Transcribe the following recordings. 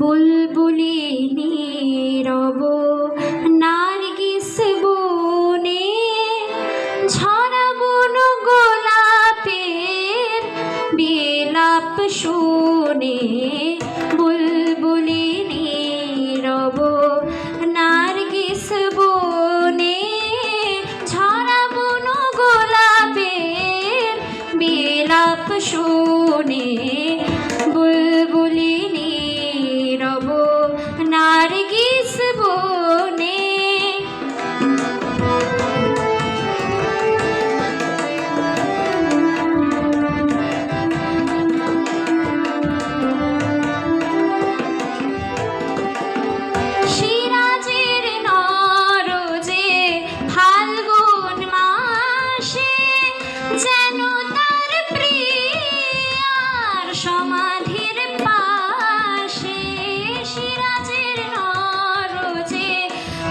বুলবুলি নীরব নার্গিস বনে ঝরাবন গোলাপের বিলাপ শুনে। বুলবুলি নীরব নার্গিস বনে ঝরাবন গোলাপের বিলাপ শুনে।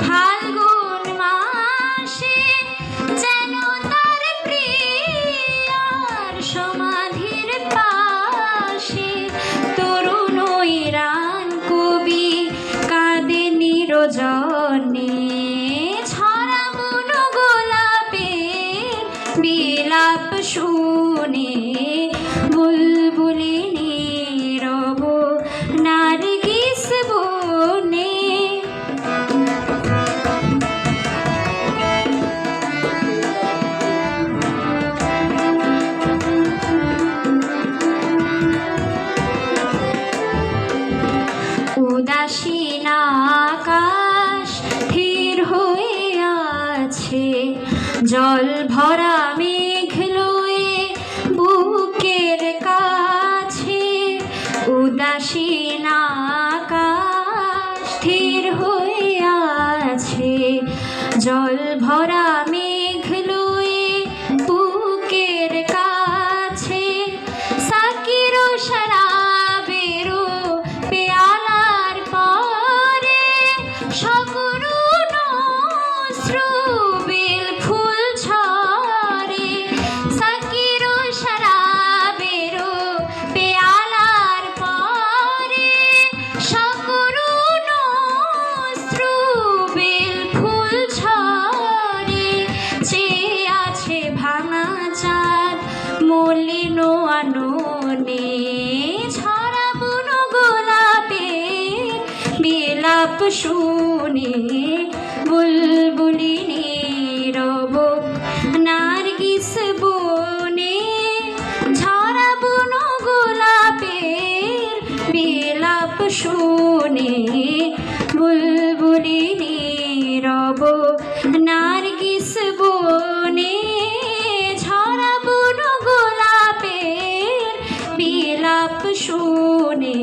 ফাল্গুন মাসে তার সমাধির পাশে তরুণ ইরান কবি কাঁদে নিরজনে। ছড়াবন গোলাপের বিলাপ শুনে বুলবুলি জল ভরা মেঘ লয়ে বুকের কাছে উদাসীন আকাশ স্থির হয়ে আছে। জল ভরা মেঘ লয়ে বুকের কাছে সাকির শরাবেরো পেয়ালার পরে সকরুণ শ্রুবিল মলিন আননে ছড়াবন গোলাপে, বিলাপ শুনে বুলবুলি নীরব নার্গিস বনে ঝরাবন গোলাপের বিলাপ শুনে বুলবুলি নীরব না শোনে